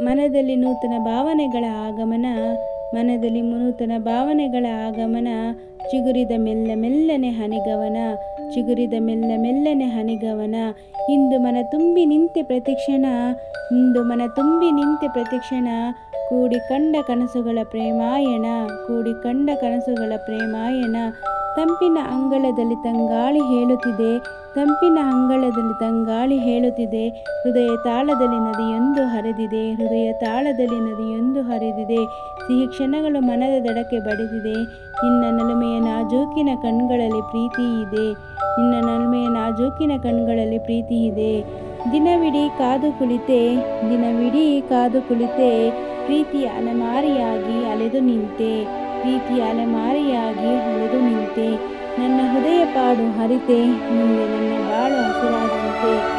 ಮನದಲ್ಲಿ ನೂತನ ಭಾವನೆಗಳ ಆಗಮನ, ಮನದಲ್ಲಿ ನೂತನ ಭಾವನೆಗಳ ಆಗಮನ, ಚಿಗುರಿದ ಮೆಲ್ಲ ಮೆಲ್ಲನೆ ಹನಿಗವನ, ಚಿಗುರಿದ ಮೆಲ್ಲ ಮೆಲ್ಲನೆ ಹನಿಗವನ. ಇಂದು ಮನ ತುಂಬಿ ನಿಂತೆ ಪ್ರತಿಕ್ಷಣ, ಇಂದು ಮನ ತುಂಬಿ ನಿಂತೆ ಪ್ರತಿಕ್ಷಣ ಕೂಡಿ ಕಂಡ ಕನಸುಗಳ ಪ್ರೇಮಾಯಣ ಕೂಡಿ ಕಂಡ ಕನಸುಗಳ ಪ್ರೇಮಾಯಣ. ತಂಪಿನ ಅಂಗಳದಲ್ಲಿ ತಂಗಾಳಿ ಹೇಳುತ್ತಿದೆ, ತಂಪಿನ ಅಂಗಳದಲ್ಲಿ ತಂಗಾಳಿ ಹೇಳುತ್ತಿದೆ. ಹೃದಯ ತಾಳದಲ್ಲಿ ನದಿಯೊಂದು ಹರಿದಿದೆ, ಹೃದಯ ತಾಳದಲ್ಲಿ ನದಿಯೊಂದು ಹರಿದಿದೆ. ಸಿಹಿ ಕ್ಷಣಗಳು ಮನದ ದಡಕ್ಕೆ ಬಡಿದಿದೆ. ನಿನ್ನ ನಲುಮೆಯ ನಾಜೂಕಿನ ಕಣ್ಗಳಲ್ಲಿ ಪ್ರೀತಿ ಇದೆ. ನಿನ್ನ ನಲುಮೆಯ ನಾಜೂಕಿನ ಕಣ್ಗಳಲ್ಲಿ ಪ್ರೀತಿ ಇದೆ. ದಿನವಿಡೀ ಕಾದು ಕುಳಿತೆ, ದಿನವಿಡೀ ಕಾದು ಕುಳಿತೆ. ಪ್ರೀತಿಯ ಅಲೆಮಾರಿಯಾಗಿ ಅಲೆದು ನಿಂತೆ, ಪ್ರೀತಿಯ ಅಲೆಮಾರಿಯಾಗಿ ಅಲೆದು ನಿಂತೆ. ನನ್ನ ಹೃದಯ ಪಾಡು ಹರಿತೆ, ಮುಂದೆ ನನ್ನ ಬಾಳು ಹಸಿರಾದಂತೆ.